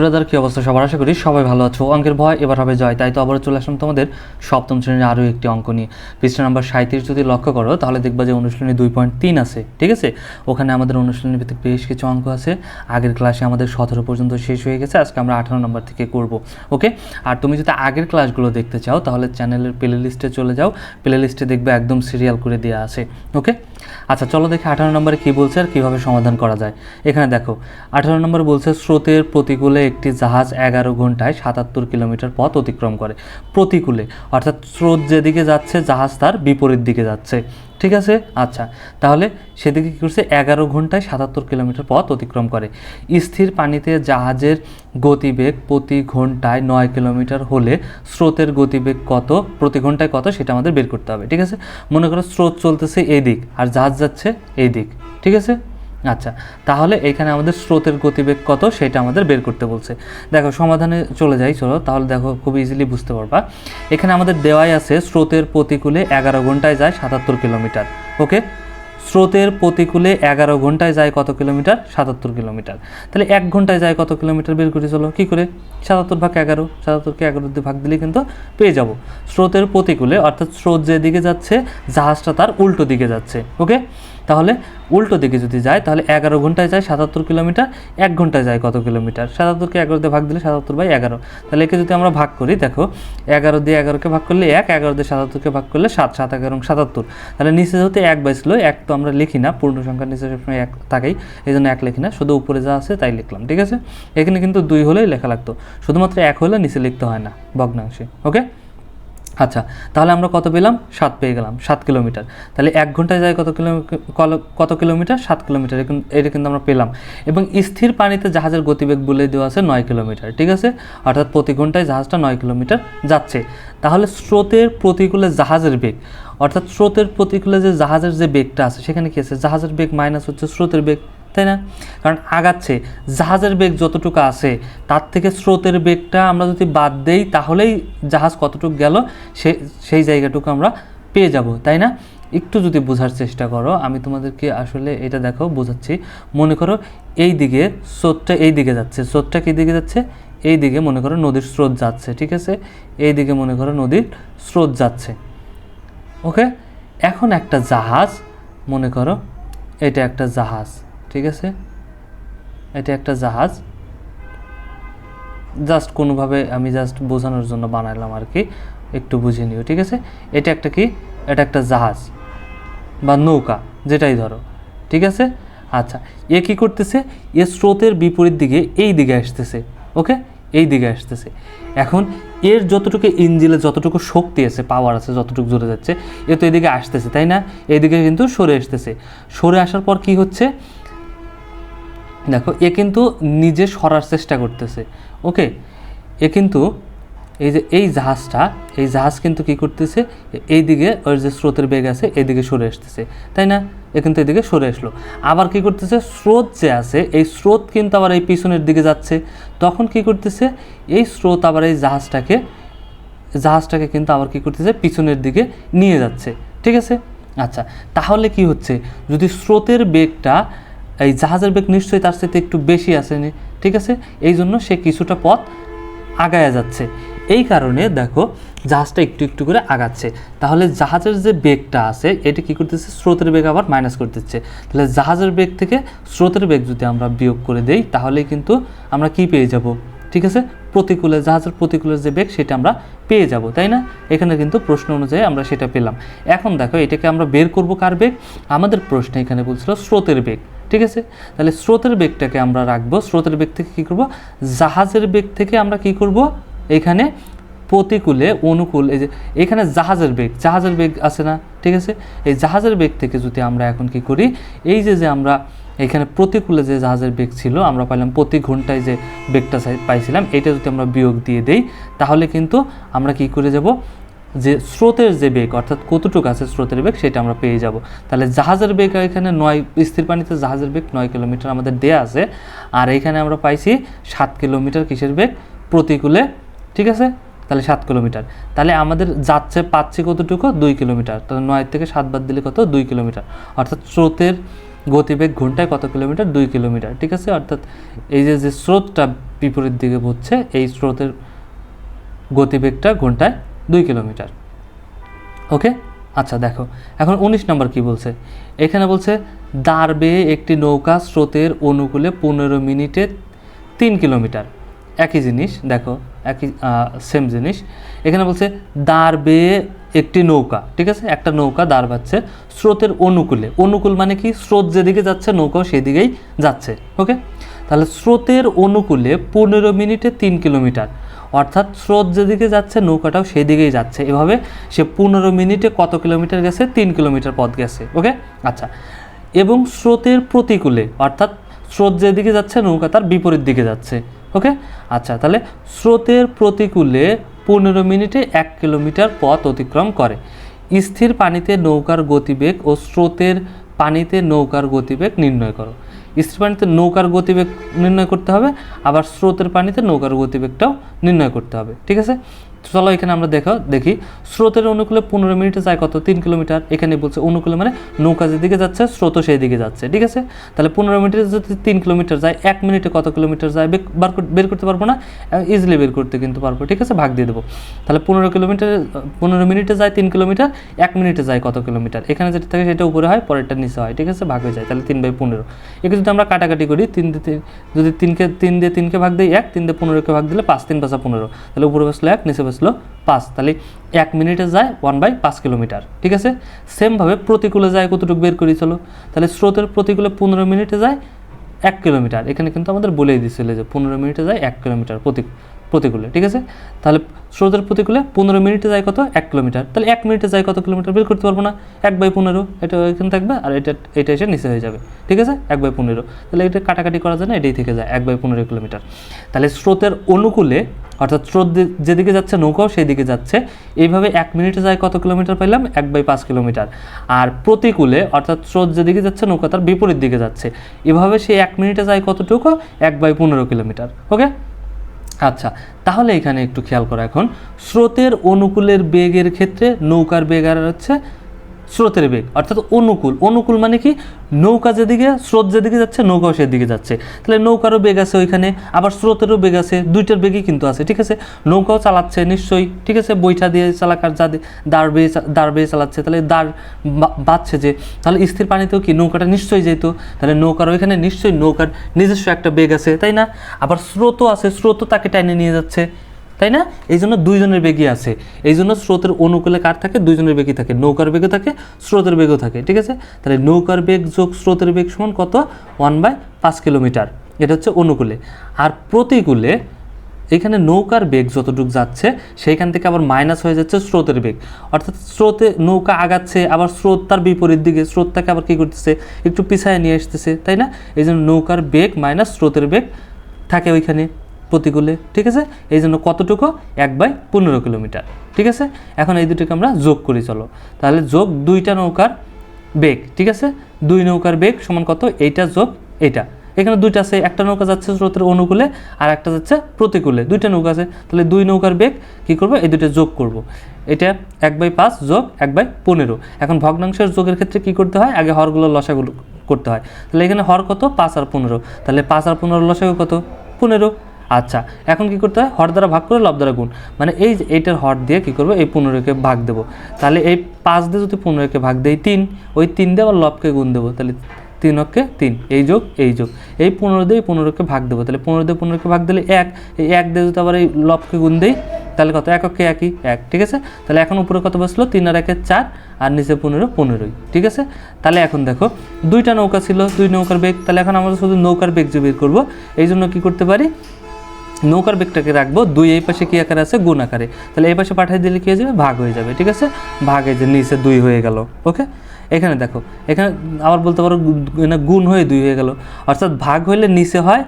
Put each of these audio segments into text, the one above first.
Brother, কি অবস্থা সবার? আশা করি সবাই ভালো আছো। অঙ্কের ভয়, এবার হবে জয়। তাই তো আবারও চলে আসলাম তোমাদের সপ্তম শ্রেণির আরও একটি অঙ্ক নিয়ে। পৃষ্ঠা নাম্বার সাঁত্রিশ যদি লক্ষ্য করো, তাহলে দেখবা যে অনুশীলনী দুই পয়েন্ট তিন আছে, ঠিক আছে? ওখানে আমাদের অনুশীলনী ভিত্তিক বেশ কিছু অঙ্ক আছে। আগের ক্লাসে আমাদের সতেরো পর্যন্ত শেষ হয়ে গেছে। আজকে আমরা আঠারো নম্বর থেকে করব, ওকে? আর তুমি যদি আগের ক্লাসগুলো দেখতে চাও, তাহলে চ্যানেলের প্লে লিস্টে চলে যাও। প্লে লিস্টে দেখবে একদম সিরিয়াল করে দেওয়া আছে, ওকে? আচ্ছা চলো দেখি আঠারো নম্বরে কী বলছে আর কীভাবে সমাধান করা যায়। এখানে দেখো, আঠারো নম্বর বলছে, স্রোতের প্রতিকূলে একটি জাহাজ এগারো ঘন্টায় সাতাত্তর কিলোমিটার পথ অতিক্রম করে। প্রতিকূলে, অর্থাৎ স্রোত যেদিকে যাচ্ছে, জাহাজ তার বিপরীত দিকে যাচ্ছে। ঠিক আছে? আচ্ছা তাহলে সেদিকে কী করছে? এগারো ঘন্টায় সাতাত্তর কিলোমিটার পথ অতিক্রম করে। স্থির পানিতে জাহাজের গতিবেগ প্রতি ঘন্টায় নয় কিলোমিটার হলে স্রোতের গতিবেগ কত? প্রতি ঘন্টায় কত? সেটা আমাদের বের করতে হবে, ঠিক আছে? মনে করো স্রোত চলতেছে এই দিক আর জাহাজ যাচ্ছে এই দিক ঠিক আছে? আচ্ছা তাহলে এখানে আমাদের স্রোতের গতিবেগ কত সেটা আমাদের বের করতে বলছে। দেখো, সমাধানে চলে যাই, চলো, তাহলে দেখো খুব ইজিলি বুঝতে পারবা। এখানে আমাদের দেওয়াই আছে স্রোতের প্রতিকূলে এগারো ঘন্টায় যায় সাতাত্তর কিলোমিটার, ওকে? স্রোতের প্রতিকূলে এগারো ঘন্টায় যায় কত কিলোমিটার? সাতাত্তর কিলোমিটার। তাহলে এক ঘন্টায় যায় কত কিলোমিটার বের করে, চলো, কী করে? সাতাত্তর ভাগ এগারো, সাতাত্তরকে এগারো দিয়ে ভাগ দিলে কিন্তু পেয়ে যাব। স্রোতের প্রতিকূলে, অর্থাৎ স্রোত যেদিকে যাচ্ছে, জাহাজটা তার উল্টো দিকে যাচ্ছে, ওকে? তাহলে উল্টো দিকে যদি যায়, তাহলে এগারো ঘন্টায় যায় সাতাত্তর কিলোমিটার, এক ঘন্টায় যায় কত কিলোমিটার? সাতাত্তরকে এগারো দিয়ে ভাগ দিলে সাতাত্তর বাই এগারো। তাহলে একে যদি আমরা ভাগ করি, দেখো, এগারো দিয়ে এগারোকে ভাগ করলে এক, এগারো দিয়ে সাতাত্তরকে ভাগ করলে সাত সাত, এগারো সাতাত্তর। তাহলে নিচে যেহেতু এক বাইছিল এক তো আমরা লিখি না, পূর্ণ সংখ্যার নিচে সবসময় এক থাকেই এই জন্য এক লিখি না, শুধু উপরে যা আছে তাই লিখলাম, ঠিক আছে? এখানে কিন্তু দুই হলেই লেখা লাগতো, শুধুমাত্র এক হলে নিচে লিখতে হয় না, ভগ্নাংশে ওকে আচ্ছা তাহলে আমরা কত পেলাম? সাত পেয়ে গেলাম, সাত কিলোমিটার। তাহলে এক ঘন্টায় যায় কত কিলো কত কিলোমিটার? সাত কিলোমিটার, এটা কিন্তু আমরা পেলাম। এবং স্থির পানিতে জাহাজের গতিবেগ বলে দেওয়া আছে নয় কিলোমিটার, ঠিক আছে? অর্থাৎ প্রতি ঘন্টায় জাহাজটা নয় কিলোমিটার যাচ্ছে। তাহলে স্রোতের প্রতিকূলে জাহাজের বেগ, অর্থাৎ স্রোতের প্রতিকূলে যে জাহাজের যে বেগটা আছে, সেখানে কী আছে? জাহাজের বেগ মাইনাস হচ্ছে স্রোতের বেগ। তাই না? কারণ আগাচ্ছে, জাহাজের বেগ যতটুকু আছে, তার থেকে স্রোতের বেগটা আমরা যদি বাদ দেই, তাহলেই জাহাজ কতটুকু গেল, সে, সেই জায়গাটুকু আমরা পেয়ে যাব, তাই না? একটু যদি বোঝার চেষ্টা করো, আমি তোমাদেরকে আসলে এটা দেখো, বোঝাচ্ছি। মনে করো এই দিকে স্রোতটা এই দিকে যাচ্ছে, স্রোতটা কী দিকে যাচ্ছে? এই দিকে মনে করো নদীর স্রোত যাচ্ছে, ঠিক আছে? এই দিকে মনে করো নদীর স্রোত যাচ্ছে, ওকে? এখন একটা জাহাজ, মনে করো, এটা একটা জাহাজ। ঠিক আছে? এটা একটা জাহাজ। জাস্ট কোনোভাবে আমি জাস্ট বোঝানোর জন্য বানাইলাম আর কি একটু বুঝে নিও, ঠিক আছে? এটা একটা কি? এটা একটা জাহাজ বা নৌকা, যেটাই ধরো, ঠিক আছে? আচ্ছা এ কী করতেছে? এ স্রোতের বিপরীত দিকে এই দিকে আসতেছে, ওকে? এই দিকে আসতেছে। এখন এর যতটুকু ইঞ্জিলে যতটুকু শক্তি আছে পাওয়ার আছে, যতটুকু জোরে যাচ্ছে, এ তো এদিকে আসতেছে, তাই না? এদিকে কিন্তু সরে আসতেছে। সরে আসার পর কি হচ্ছে? দেখো, এ কিন্তু নিজে সরার চেষ্টা করতেছে, ওকে? এ কিন্তু এই যে, এই জাহাজটা, এই জাহাজ কিন্তু কি করতেছে? এই দিকে ওর যে স্রোতের বেগ আছে এদিকে সরে আসতেছে, তাই না? এ কিন্তু এদিকে সরে আসলো। আবার কি করতেছে? স্রোত যে আছে, এই স্রোত কিন্তু আবার এই পিছনের দিকে যাচ্ছে। তখন কি করতেছে? এই স্রোত আবার এই জাহাজটাকে জাহাজটাকে কিন্তু আবার কি করতেছে? পিছনের দিকে নিয়ে যাচ্ছে, ঠিক আছে? আচ্ছা তাহলে কি হচ্ছে? যদি স্রোতের বেগটা এই জাহাজের বেগ নিশ্চয়ই তার সাথে একটু বেশি আসেনি ঠিক আছে? এই জন্য সে কিছুটা পথ আগায়া যাচ্ছে। এই কারণে দেখো, জাহাজটা একটু একটু করে আগাচ্ছে। তাহলে জাহাজের যে বেগটা আছে, এটা কি করতেছে? স্রোতের বেগ আবার মাইনাস করতেছে। তাহলে জাহাজের বেগ থেকে স্রোতের বেগ যদি আমরা বিয়োগ করে দেই তাহলে কিন্তু আমরা কি পেয়ে যাব? ঠিক আছে? প্রতিকূলে, জাহাজের প্রতিকূলের যে বেগ সেটা আমরা পেয়ে যাব, তাই না? এখানে কিন্তু প্রশ্ন অনুযায়ী আমরা সেটা পেলাম। এখন দেখো, এটাকে আমরা বের করব কার বেগ? আমাদের প্রশ্নে এখানে বলছিল স্রোতের বেগ, ঠিক আছে? তাহলে স্রোতের বেগটাকে আমরা রাখব। স্রোতের বেগ থেকে কী করব? জাহাজের বেগ থেকে আমরা কি করব? এখানে প্রতিকূলে, অনুকূল, এই যে এখানে জাহাজের বেগ জাহাজের বেগ আছে না? ঠিক আছে? এই জাহাজের বেগ থেকে যদি আমরা এখন কি করি? এই যে যে আমরা এখানে প্রতিকূলে যে জাহাজের বেগ ছিল, আমরা পাইলাম প্রতি ঘন্টায় যে বেগটা পাইছিলাম, এটা যদি আমরা বিয়োগ দিয়ে দেই, তাহলে কিন্তু আমরা কি করে যাব? যে স্রোতের যে বেগ, অর্থাৎ কতটুকু আছে স্রোতের বেগ, সেটা আমরা পেয়ে যাব। তাহলে জাহাজের বেগ এখানে নয়, স্থির পানিতে জাহাজের বেগ নয় কিলোমিটার আমাদের দেয়া আছে। আর এখানে আমরা পাইছি সাত কিলোমিটার কিসের বেগ? প্রতিকূলে, ঠিক আছে? তাহলে সাত কিলোমিটার। তাহলে আমাদের যাচ্ছে, পাচ্ছি কতটুকু? দুই কিলোমিটার। তাহলে নয় থেকে সাত বাদ দিলে কত? দুই কিলোমিটার। অর্থাৎ স্রোতের গতিবেগ ঘন্টায় কত কিলোমিটার? দুই কিলোমিটার, ঠিক আছে? অর্থাৎ এই যে যে স্রোতটা বিপরীত দিকে বচ্ছে, এই স্রোতের গতিবেগটা ঘন্টায় দুই কিলোমিটার। ওকে? আচ্ছা দেখো, এখন উনিশ নম্বর কি বলছে? এখানে বলছে দাঁড় বেয়ে একটি নৌকা স্রোতের অনুকূলে পনেরো মিনিটে তিন কিলোমিটার। একই জিনিস, দেখো, একই সেম জিনিস। এখানে বলছে দাঁড় বেয়ে একটি নৌকা, ঠিক আছে? একটা নৌকা দাঁড় পাচ্ছে স্রোতের অনুকূলে। অনুকূল মানে কি? স্রোত যেদিকে যাচ্ছে, নৌকাও সেদিকেই যাচ্ছে ওকে তাহলে স্রোতের অনুকূলে পনেরো মিনিটে তিন কিলোমিটার। অর্থাৎ স্রোত যেদিকে যাচ্ছে, নৌকাটাও সেদিকেই যাচ্ছে। এভাবে সে পনেরো মিনিটে কত কিলোমিটার গেছে? তিন কিলোমিটার পথ গেছে ওকে আচ্ছা। এবং স্রোতের প্রতিকূলে, অর্থাৎ স্রোত যেদিকে যাচ্ছে, নৌকা তার বিপরীত দিকে যাচ্ছে ওকে আচ্ছা তাহলে স্রোতের প্রতিকূলে পনেরো মিনিটে এক কিলোমিটার পথ অতিক্রম করে। স্থির পানিতে নৌকার গতিবেগ ও স্রোতের পানিতে নৌকার গতিবেগ নির্ণয় করো। স্থির পানিতে নৌকার গতিবেগ নির্ণয় করতে হবে, আবার স্রোতের পানিতে নৌকার গতিবেগটাও নির্ণয় করতে হবে, ঠিক আছে? চলো এখানে আমরা দেখো, দেখি। স্রোতের অনুকূলে পনেরো মিনিটে যায় কত? তিন কিলোমিটার। এখানে বলছে অনুকূলে মানে নৌকা যেদিকে যাচ্ছে, স্রোতও সেই দিকে যাচ্ছে, ঠিক আছে? তাহলে পনেরো মিনিটে যদি তিন কিলোমিটার যায়, এক মিনিটে কত কিলোমিটার যায়? বার কর- বের করতে পারব না ইজিলি বের করতে কিন্তু পারব, ঠিক আছে? ভাগ দিয়ে দেবো। তাহলে পনেরো কিলোমিটার, পনেরো মিনিটে যায় তিন কিলোমিটার, এক মিনিটে যায় কত কিলোমিটার? এখানে যেটা থাকে সেটা উপরে হয়, পরেরটা নিচে হয়, ঠিক আছে? ভাগ হয়ে যায়, তাহলে তিন বাই পনেরো। একে যদি আমরা কাটাকাটি করি, তিন দিয়ে তিন যদি তিনকে তিন দিয়ে তিনকে ভাগ দিই, এক, তিন দিয়ে পনেরোকে ভাগ দিলে পাঁচ, তিন পাঁচা পনেরো। তাহলে উপরে বসল এক, নিচে পাঁচ। তাহলে এক মিনিটে যায় ওয়ান বাই পাঁচ কিলোমিটার, ঠিক আছে? সেমভাবে প্রতিকূলে যায় কতটুকু বের করেছিল তাহলে স্রোতের প্রতিকূলে পনেরো মিনিটে যায় এক কিলোমিটার। এখানে কিন্তু আমাদের বলেই দিয়েছিল যে পনেরো মিনিটে যায় এক কিলোমিটার প্রতি প্রতিকূলে, ঠিক আছে? তাহলে স্রোতের প্রতিকূলে পনেরো মিনিটে যায় কত? এক কিলোমিটার। তাহলে এক মিনিটে যায় কত কিলোমিটার? বের করতে পারব না। এক বাই পনেরো, এটা এখানে থাকবে আর এটা এটা এসে নিচে হয়ে যাবে, ঠিক আছে? এক বাই পনেরো। তাহলে এটা কাটাকাটি করা যায় না, এটাই থেকে যায়, এক বাই পনেরো কিলোমিটার। তাহলে স্রোতের অনুকূলে, অর্থাৎ স্রোত যেদিকে যাচ্ছে নৌকাও সেই দিকে যাচ্ছে। এইভাবে এক মিনিটে যায় কত কিলোমিটার পাইলাম? এক বাই পাঁচ কিলোমিটার। আর প্রতিকূলে, অর্থাৎ স্রোত যেদিকে যাচ্ছে, নৌকা তার বিপরীত দিকে যাচ্ছে। এভাবে সে এক মিনিটে যায় কতটুকু? এক বাই পনেরো কিলোমিটার, ওকে? আচ্ছা তাহলে এখানে একটু খেয়াল করো এখন। স্রোতের অনুকূলের বেগের ক্ষেত্রে নৌকার বেগ আর হচ্ছে স্রোতের বেগ, অর্থাৎ অনুকূল। অনুকূল মানে কি? নৌকা যেদিকে, স্রোত যেদিকে যাচ্ছে, নৌকাও সেদিকে যাচ্ছে। তাহলে নৌকারও বেগ আছে ওইখানে, আবার স্রোতেরও বেগ আছে, দুইটার বেগই কিন্তু আছে, ঠিক আছে? নৌকাও চালাচ্ছে নিশ্চয়ই, ঠিক আছে? বৈঠা দিয়ে চালাকার যা দাঁড় বেয়ে দাঁড় বেয়ে চালাচ্ছে, তাহলে দাঁড় বা- বাজছে যে, তাহলে স্থির পানিতেও কি নৌকাটা নিশ্চয়ই যেত? তাহলে নৌকার ওইখানে নিশ্চয়ই নৌকার নিজস্ব একটা বেগ আছে, তাই না? আবার স্রোতও আছে, স্রোতও তাকে টাইনে নিয়ে যাচ্ছে। তাই না? এই জন্য দুইজনের বেগই আছে। এই জন্য স্রোতের অনুকূলে কার থাকে? দুইজনের বেগই থাকে। নৌকার বেগও থাকে, স্রোতের বেগও থাকে, ঠিক আছে? তাহলে নৌকার বেগ যোগ স্রোতের বেগ সমান কত? ওয়ান বাই পাঁচ কিলোমিটার। এটা হচ্ছে অনুকূলে। আর প্রতিকূলে এখানে নৌকার বেগ যতটুকু যাচ্ছে, সেইখান থেকে আবার মাইনাস হয়ে যাচ্ছে স্রোতের বেগ। অর্থাৎ স্রোতে নৌকা আগাচ্ছে, আবার স্রোত তার বিপরীত দিকে, স্রোতটাকে আবার কী করতেছে? একটু পিছায় নিয়ে আসতেছে, তাই না? এই জন্য নৌকার বেগ মাইনাস স্রোতের বেগ থাকে ওইখানে। প্রতিকূলে, ঠিক আছে? এই জন্য কতটুকু? এক বাই পনেরো কিলোমিটার, ঠিক আছে? এখন এই দুটোকে আমরা যোগ করি, চলো। তাহলে যোগ দুইটা নৌকার বেগ, ঠিক আছে? দুই নৌকার বেগ সমান কত? এইটা যোগ এইটা। এখানে দুইটা আছে, একটা নৌকা যাচ্ছে স্রোতের অনুকূলে, আর একটা যাচ্ছে প্রতিকূলে। দুইটা নৌকা আছে। তাহলে দুই নৌকার বেগ কী করব? এই দুটো যোগ করব। এটা এক বাই পাঁচ যোগ এক বাই পনেরো। এখন ভগ্নাংশের যোগের ক্ষেত্রে কি করতে হয়? আগে হরগুলো লসাগুলো করতে হয়। তাহলে এখানে হর কত? পাঁচ আর পনেরো। তাহলে পাঁচ আর পনেরো লসাগু কত? পনেরো। আচ্ছা এখন কি করতে হয়? হর দ্বারা ভাগ করে লব দ্বারা গুণ। মানে এই এইটার হর দিয়ে কি করব? এই পনেরোকে ভাগ দেবো। তাহলে এই পাঁচ দিয়ে যদি পনেরোকে ভাগ দেই তিন, ওই তিন দিয়ে আবার লবকে গুণ দেবো। তাহলে তিন অক্ষে তিন, এই যোগ এই যোগ। এই পনেরো দিয়ে পনেরোকে ভাগ দেবো। তাহলে পনেরো দিয়ে পনেরোকে ভাগ দিলে এক, এই এক দিয়ে যদি আবার এই লবকে গুণ দেই, তাহলে কত? এক অক্ষে একই, এক, ঠিক আছে? তাহলে এখন উপরে কত বসল? তিন আর একে চার, আর নিচে পনেরো, পনেরোই, ঠিক আছে? তাহলে এখন দেখো, দুইটা নৌকা ছিল, দুই নৌকার বেগ। তাহলে এখন আমরা শুধু নৌকার বেগ যে বের করব, এই জন্য কী করতে পারি? নৌকার বেগটাকে রাখব, দুই এই পাশে কি আকারে আছে? গুণ আকারে। তাহলে এই পাশে পাঠিয়ে দিলে কী হয়ে যাবে? ভাগ হয়ে যাবে, ঠিক আছে? ভাগে যে নিচে দুই হয়ে গেল, ওকে? এখানে দেখো, এখানে আবার বলতে পারো গুণ হয়ে দুই হয়ে গেল। অর্থাৎ ভাগ হইলে নিচে হয়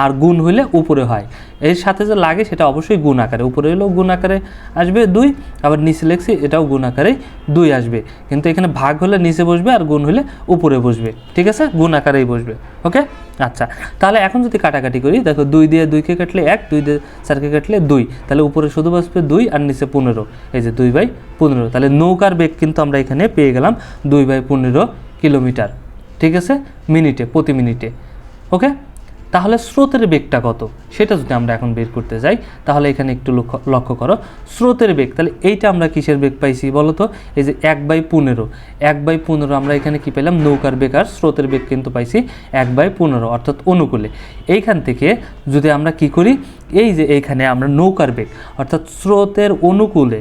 আর গুণ হইলে উপরে হয়। এর সাথে যে লাগে সেটা অবশ্যই গুণ আকারে। উপরে হলেও গুণ আকারে আসবে দুই, আবার নিচে লেখছি এটাও গুণ আকারেই দুই আসবে। কিন্তু এখানে ভাগ হলে নিচে বসবে আর গুণ হলে উপরে বসবে, ঠিক আছে? গুণ আকারেই বসবে, ওকে? আচ্ছা তাহলে এখন যদি কাটাকাটি করি, দেখো দুই দিয়ে দুইকে কাটলে এক, দুই দিয়ে চারকে কাটলে দুই, তাহলে উপরে শুধু বসবে দুই আর নিচে পনেরো, এই যে দুই বাই পনেরো, তাহলে নৌকার বেগ কিন্তু আমরা এখানে পেয়ে গেলাম দুই বাই পনেরো কিলোমিটার, ঠিক আছে? মিনিটে, প্রতি মিনিটে, ওকে? তাহলে স্রোতের বেগটা কত? সেটা যদি আমরা এখন বের করতে যাই, তাহলে এখানে একটু লক্ষ্য লক্ষ্য করো। স্রোতের বেগ, তাহলে এইটা আমরা কিসের বেগ পাইছি বলো তো? এই যে এক বাই পনেরো। এক বাই পনেরো আমরা এখানে কি পেলাম? নৌকার বেগ আর স্রোতের বেগ কিন্তু পাইছি এক বাই পনেরো, অর্থাৎ অনুকূলে। এইখান থেকে যদি আমরা কি করি? এই যে এইখানে আমরা নৌকার বেগ, অর্থাৎ স্রোতের অনুকূলে,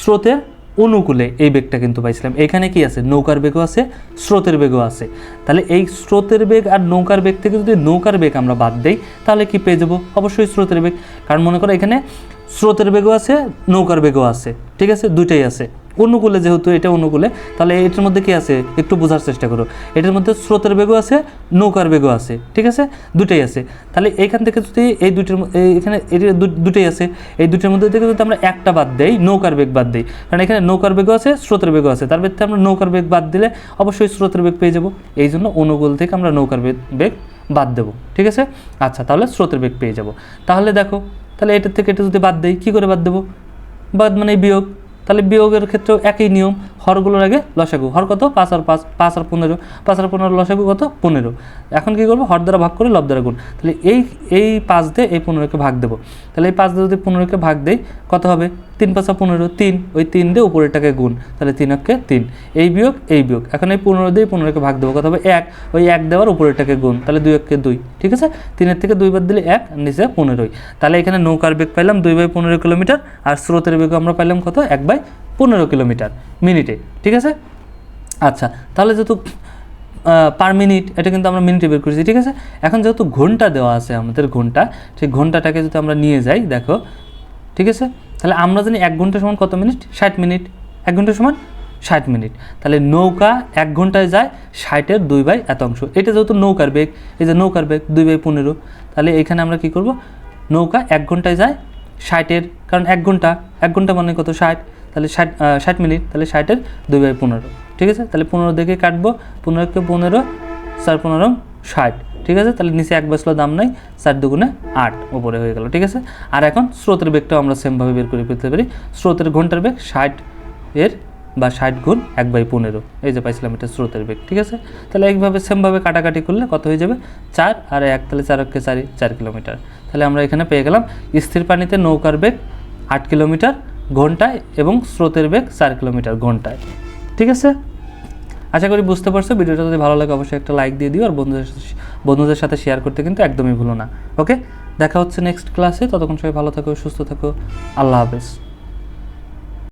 স্রোতের অনুকূলে এই বেগটা কিন্তু পাইছিলাম। এখানে কি আছে? নৌকার বেগও আছে, স্রোতের বেগও আছে। তাহলে এই স্রোতের বেগ আর নৌকার বেগ থেকে যদি নৌকার বেগ আমরা বাদ দেই, তাহলে কি পেয়ে যাব? অবশ্যই স্রোতের বেগ। কারণ মনে করো এখানে স্রোতের বেগও আছে, নৌকার বেগও আছে। ঠিক আছে? দুইটাই আছে। অনুকূলে যেহেতু এটা অনুকূলে, তাহলে এটার মধ্যে কি আছে? একটু বোঝার চেষ্টা করো। এটার মধ্যে স্রোতের বেগও আছে, নৌকার বেগও আছে, ঠিক আছে? দুটাই আছে। তাহলে এখান থেকে যদি এই দুইটার এখানে এটি দুটোই আছে। এই দুইটার মধ্যে থেকে যদি আমরা একটা বাদ দেই, নৌকার বেগ বাদ দিই, কারণ এখানে নৌকার বেগও আছে, স্রোতের বেগও আছে। তার ভিত্তিতে আমরা নৌকার বেগ বাদ দিলে অবশ্যই স্রোতের বেগ পেয়ে যাব। এই জন্য অনুকূল থেকে আমরা নৌকার বেগ বেগ বাদ দেবো, ঠিক আছে? আচ্ছা তাহলে স্রোতের বেগ পেয়ে যাব। তাহলে দেখো, তাহলে এটার থেকে এটা যদি বাদ দেই, কী করে বাদ দেবো? বাদ মানে বিয়োগ। তাহলে বিয়োগের ক্ষেত্রেও একই নিয়ম। হরগুলোর আগে লসাগু। হর কত? পাঁচ আর পাঁচ পাঁচ আর পনেরো। পাঁচ আর পনেরো লসাগু কত? পনেরো। এখন কি করব? হর দ্বারা ভাগ করে লব দ্বারা গুণ। তাহলে এই এই পাঁচ দিয়ে এই পনেরোকে ভাগ দেবো। তাহলে এই পাঁচ দিয়ে যদি পনেরোকে ভাগ দেই, কত হবে? তিন পাঁচা পনেরো, তিন। ওই তিন দিয়ে উপরেরটাকে গুণ। তাহলে তিন অক্ষে তিন। এই বিয়োগ এই বিয়োগ। এখন এই পনেরো দিয়ে পনেরোকে ভাগ দেবো। কত হবে? এক। ওই এক দেওয়ার উপরেরটাকে গুণ। তাহলে দুই অক্ষে দুই। ঠিক আছে? তিনের থেকে দুই বাদ দিলে এক, নিচে পনেরোই। তাহলে এখানে নৌকার বেগ পাইলাম দুই বাই পনেরো কিলোমিটার। আর স্রোতের বেগ আমরা পাইলাম কত? এক বাই পনেরো কিলোমিটার মিনিটে, ঠিক আছে? আচ্ছা তাহলে যেহেতু পার মিনিট এটা কিন্তু আমরা মিনিটে বের করেছি, ঠিক আছে? এখন যেহেতু ঘণ্টা দেওয়া আছে আমাদের ঘণ্টা, সেই ঘন্টাটাকে যদি আমরা নিয়ে যাই, দেখো, ঠিক আছে? তাহলে আমরা জানি এক ঘণ্টা সমান কত মিনিট ষাট মিনিট এক ঘণ্টা সমান ষাট মিনিট তাহলে নৌকা এক ঘন্টায় যায় ষাটের দুই বাই এত অংশ। এটা যেহেতু নৌকার বেগ, এই যে নৌকার বেগ, দুই বাই পনেরো। তাহলে এখানে আমরা কি করব? নৌকা এক ঘন্টায় যায় ষাটের, কারণ এক ঘণ্টা এক ঘণ্টা মানে কত? ষাট। তাহলে ষাট ষাট মিনিট তাহলে ষাটের দুই বাই পনেরো, ঠিক আছে? তাহলে পনেরো দেখে কাটবো, পনেরোকে পনেরো, চার পনেরো, ষাট, ঠিক আছে? তাহলে নিচে এক বসল দাম নাই, চার দুগুণে আট ওপরে হয়ে গেল, ঠিক আছে? আর এখন স্রোতের বেগটাও আমরা সেমভাবে বের করে পেতে পারি। স্রোতের ঘণ্টার বেগ ষাট এর বা ষাট গুণ এক বাই পনেরো, এই যে পাইছিলাম এটা স্রোতের বেগ, ঠিক আছে? তাহলে এইভাবে সেমভাবে কাটাকাটি করলে কত হয়ে যাবে? চার আর এক, তাহলে চার অক্ষে চারি, চার কিলোমিটার। তাহলে আমরা এখানে পেয়ে গেলাম স্থির পানিতে নৌকার বেগ আট কিলোমিটার ঘন্টায় এবং স্রোতের বেগ চার কিলোমিটার ঘন্টায়। ঠিক আছে? আশা করি বুঝতে পারছ। ভিডিওটা যদি ভালো লাগে, অবশ্যই একটা লাইক দিয়ে দিও। আর বন্ধুদের বন্ধুদের সাথে শেয়ার করতে কিন্তু একদমই ভুলো না। ওকে দেখা হচ্ছে নেক্সট ক্লাসে ততক্ষণ সবাই ভালো থাকো, সুস্থ থাকো। আল্লাহ হাফেজ।